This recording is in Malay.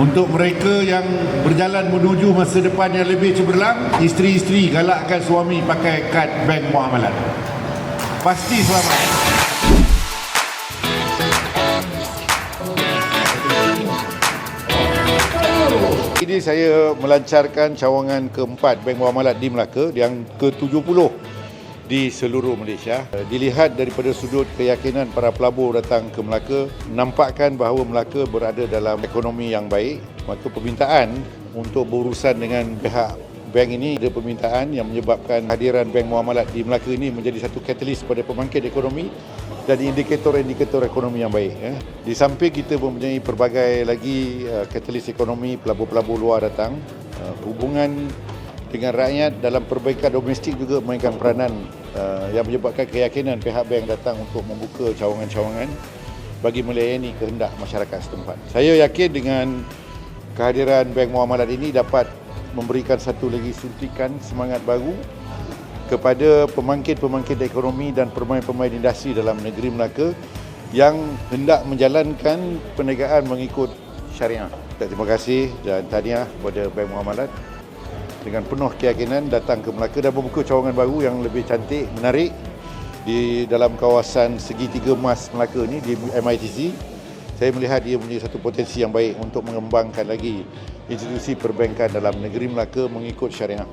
Untuk mereka yang berjalan menuju masa depan yang lebih cemerlang, isteri-isteri galakkan suami pakai kad bank muamalat. Pasti selamat. Ini saya melancarkan cawangan keempat Bank Muamalat di Melaka yang ke-70 di seluruh Malaysia. Dilihat daripada sudut keyakinan para pelabur datang ke Melaka, nampakkan bahawa Melaka berada dalam ekonomi yang baik. Maka permintaan untuk berurusan dengan pihak bank ini ada permintaan yang menyebabkan hadiran Bank Muamalat di Melaka ini menjadi satu katalis pada pembangkit ekonomi dan indikator-indikator ekonomi yang baik. Ya. Di samping kita mempunyai pelbagai lagi uh, katalis ekonomi, pelabur-pelabur luar datang, uh, hubungan dengan rakyat dalam perbaikan domestik juga memainkan peranan uh, yang menyebabkan keyakinan pihak bank datang untuk membuka cawangan-cawangan bagi melayani kehendak masyarakat setempat. Saya yakin dengan kehadiran Bank Muamalat ini dapat memberikan satu lagi suntikan semangat baru kepada pemangkit-pemangkit ekonomi dan pemain-pemain industri dalam negeri Melaka yang hendak menjalankan perniagaan mengikut syariah. Terima kasih dan tahniah kepada Bank Muamalat dengan penuh keyakinan datang ke Melaka dan membuka cawangan baru yang lebih cantik, menarik di dalam kawasan segitiga emas Melaka ini di MITC. Saya melihat ia mempunyai satu potensi yang baik untuk mengembangkan lagi institusi perbankan dalam negeri Melaka mengikut syariah.